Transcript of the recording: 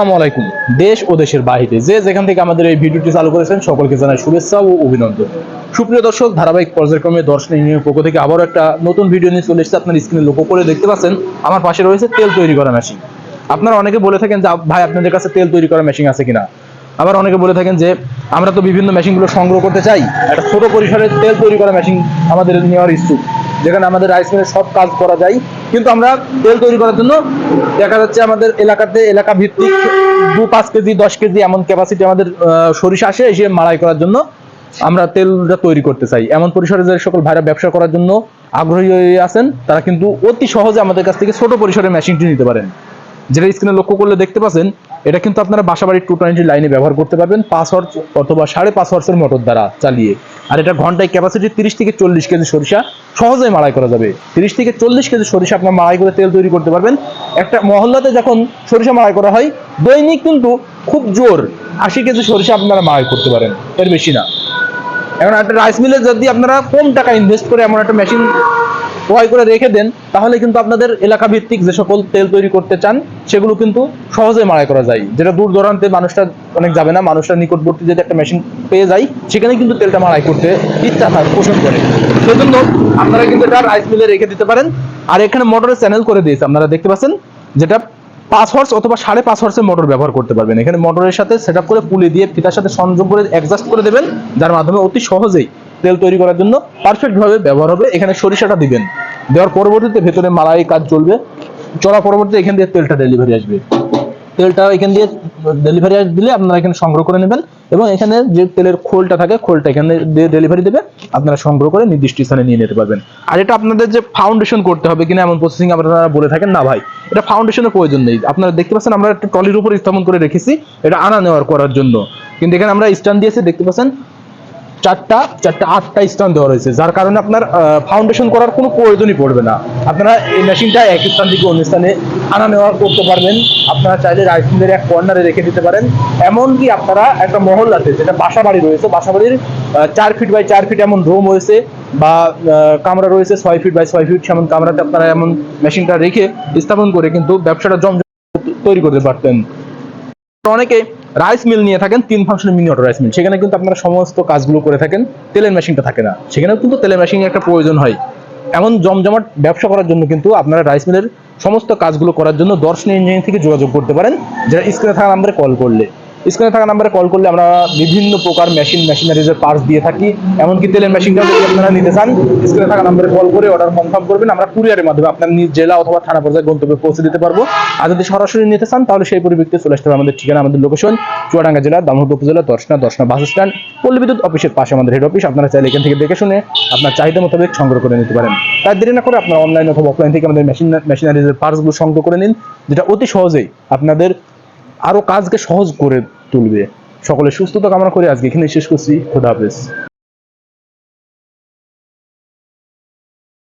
আলাইকুম, দেশ ও দেশের বাহিরে যে যেখান থেকে আমাদের এই ভিডিওটি চালু করেছেন, সকলকে জানাই শুভেচ্ছা ও অভিনন্দন। সুপ্রিয় দর্শক, ধারাবাহিক পর্যায়ক্রমে পক্ষ থেকে আবারও একটা নতুন ভিডিও নিয়ে চলে এসেছে। আপনার স্ক্রিনে লক্ষ্য করে দেখতে পাচ্ছেন, আমার পাশে রয়েছে তেল তৈরি করা মেশিন আপনারা অনেকে বলে থাকেন যে, ভাই, আপনাদের কাছে তেল তৈরি করা মেশিন আছে কিনা? আবার অনেকে বলে থাকেন যে, আমরা তো বিভিন্ন মেশিনগুলো সংগ্রহ করতে চাই। একটা ছোট পরিসরে তেল তৈরি করা মেশিন আমাদের নেওয়ার ইচ্ছুক। যেখানে আমাদের রাইস মিলের সব কাজ করা যায়। কিন্তু আমরা তেল তৈরি করার জন্য দেখা যাচ্ছে আমাদের এলাকাতে এলাকা ভিত্তিক দু পাঁচ কেজি, দশ কেজি এমন ক্যাপাসিটি আমাদের সরিষা আসে, এসে মাড়াই করার জন্য আমরা তেলটা তৈরি করতে চাই। এমন পরিসরে যে সকল ভাইরা ব্যবসা করার জন্য আগ্রহী হয়ে আছেন, তারা কিন্তু অতি সহজে আমাদের কাছ থেকে ছোট পরিসরে মেশিনটি নিতে পারেন। যেটা স্ক্রিনে লক্ষ্য করলে দেখতে পাচ্ছেন, এটা কিন্তু আপনারা বাসাবাড়ির টু টোয়েন্টি লাইনে ব্যবহার করতে পারবেন, পাঁচ হর্স অথবা সাড়ে পাঁচ হর্সের মোটর দ্বারা চালিয়ে। আর এটা ঘন্টায় ক্যাপাসিটি তিরিশ থেকে চল্লিশ কেজি সরিষা, সহজেই মাড়াই করা যাবে। তিরিশ থেকে চল্লিশ কেজি সরিষা আপনার মাড়াই করে তেল তৈরি করতে পারবেন। একটা মহল্লাতে যখন সরিষা মাড়াই করা হয়, দৈনিক কিন্তু খুব জোর আশি কেজি সরিষা আপনারা মাড়াই করতে পারেন, এর বেশি না। এখন একটা রাইস মিলে যদি আপনারা কম টাকা ইনভেস্ট করে এমন একটা মেশিন ক্রয় করে রেখে দেন, তাহলে কিন্তু আপনাদের এলাকা ভিত্তিক যে সকল তেল তৈরি করতে চান, সেগুলো কিন্তু সহজে মাড়াই করা যায়। যেটা দূর দূরান্তে মানুষটা অনেক যাবে না, মানুষটা নিকটবর্তী যদি একটা মেশিন পেয়ে যায় সেখানে কিন্তু তেলটা মাড়াই করতে ইচ্ছা থাকে পোষণ করে। সেজন্য আপনারা কিন্তু এটা রাইস মিলে রেখে দিতে পারেন। আর এখানে মোটরের চ্যানেল করে দিয়েছে, আপনারা দেখতে পাচ্ছেন, যেটা পাঁচ হর্স অথবা সাড়ে পাঁচ হর্সের মোটর ব্যবহার করতে পারবেন। এখানে মোটরের সাথে সেট করে পুলি দিয়ে ফিতার সাথে সংযোগ করে অ্যাডজাস্ট করে দেবেন, যার মাধ্যমে অতি সহজেই তেল তৈরি করার জন্য পারফেক্ট ভাবে ব্যবহার হবে। এখানে সরিষাটা দিবেন। দেওয়ার পরবর্তীতে ভেতরে মালাই কাজ চলবে। চলা পরবর্তীতে এখান দিয়ে তেলটা ডেলিভারি আসবে। তেলটা এখান দিয়ে ডেলিভারি দিলে আপনারা এখানে সংগ্রহ করে নেবেন এবং এখানে যে তেলের খোলটা থাকে, খোলটা এখানে দিয়ে ডেলিভারি দেবে। আপনারা সংগ্রহ করে নির্দিষ্ট স্থানে নিয়ে নিতে পারবেন। আর এটা আপনাদের যে ফাউন্ডেশন করতে হবে কিনা এমন প্রসেসিং আপনারা বলে থাকেন, না ভাই। এটা ফাউন্ডেশনের প্রয়োজন নেই। আপনারা দেখতে পাচ্ছেন আমরা একটা ট্রলির উপর স্থাপন করে রেখেছি। এটা আনা নেওয়ার করার জন্য। কিন্তু এখানে আমরা স্ট্যান্ড দিয়েছি, দেখতে পাচ্ছেন? চারটা চারটা, আটটা স্থান দেওয়া রয়েছে, যার কারণে আপনার ফাউন্ডেশন করার কোনো প্রয়োজনই পড়বে না। আপনারা এই মেশিনটা এক স্থান থেকে অন্য স্থানে আনা নেওয়া করতে পারবেন। আপনারা চাইলে রাইস মিলের এক কর্নারে রেখে দিতে পারেন। এমনকি আপনারা একটা মহল্লাতে, যেটা বাসা বাড়ি রয়েছে বাসা বাড়ির চার ফিট বাই চার ফিট এমন রুম রয়েছে বা কামরা রয়েছে, ছয় ফিট বাই ছয় ফিট সেমন কামরাতে আপনারা এমন মেশিনটা রেখে স্থাপন করে কিন্তু ব্যবসাটা জমজম তৈরি করতে পারতেন। অনেকে রাইস মিল নিয়ে থাকেন, তিন ফাংশনের মিনি অটো রাইস মিল সেখানে কিন্তু আপনারা সমস্ত কাজগুলো করে থাকেন, তেলের মেশিনটা থাকে না। সেখানেও কিন্তু তেলের মেশিন একটা প্রয়োজন হয়। এমন জমজমাট ব্যবসা করার জন্য কিন্তু আপনারা রাইস মিলের সমস্ত কাজগুলো করার জন্য দর্শন ইঞ্জিনিয়ারিং থেকে যোগাযোগ করতে পারেন, যারা স্ক্রিনে থাকা নাম্বারে কল করলে। স্ক্রিনে থাকা নাম্বারে কল করলে আমরা বিভিন্ন প্রকার মেশিন মেশিনারিজের পার্টস দিয়ে থাকি। এমনকি তেলের মেশিনটাও যদি আপনারা নিতে চান স্ক্রিনে থাকা নাম্বারে কল করে অর্ডার কনফার্ম করবেন। আমরা কুরিয়ারের মাধ্যমে আপনার নিজ জেলা অথবা থানা পর্যায়ে গন্তব্যে পৌঁছে দিতে পারব। আর যদি সরাসরি নিতে চান, তাহলে সেই পরিপ্রেক্ষিতে চলে আসতে হবে আমাদের ঠিকানা, আমাদের লোকেশন চুয়াডাঙ্গা জেলা দামোহর উপজেলা, দর্শনা দর্শনা বাস স্ট্যান্ড পল্লী বিদ্যুৎ অফিসের পাশে আমাদের হেড অফিস আপনারা চাইলে এখান থেকে দেখে শুনে আপনার চাহিদা মোতাবেক সংগ্রহ করে নিতে পারেন। তাই দেরি না করে আপনার অনলাইন অথবা অফলাইন থেকে আমাদের মেশিন মেশিনারিজের পার্টসগুলো সংগ্রহ করে নিন, যেটা অতি সহজেই আপনাদের আরও কাজকে সহজ করে তুলবে। সকলে সুস্থতা কামনা করে, আজকে এখানে শেষ করছি। খোদা হাফেজ।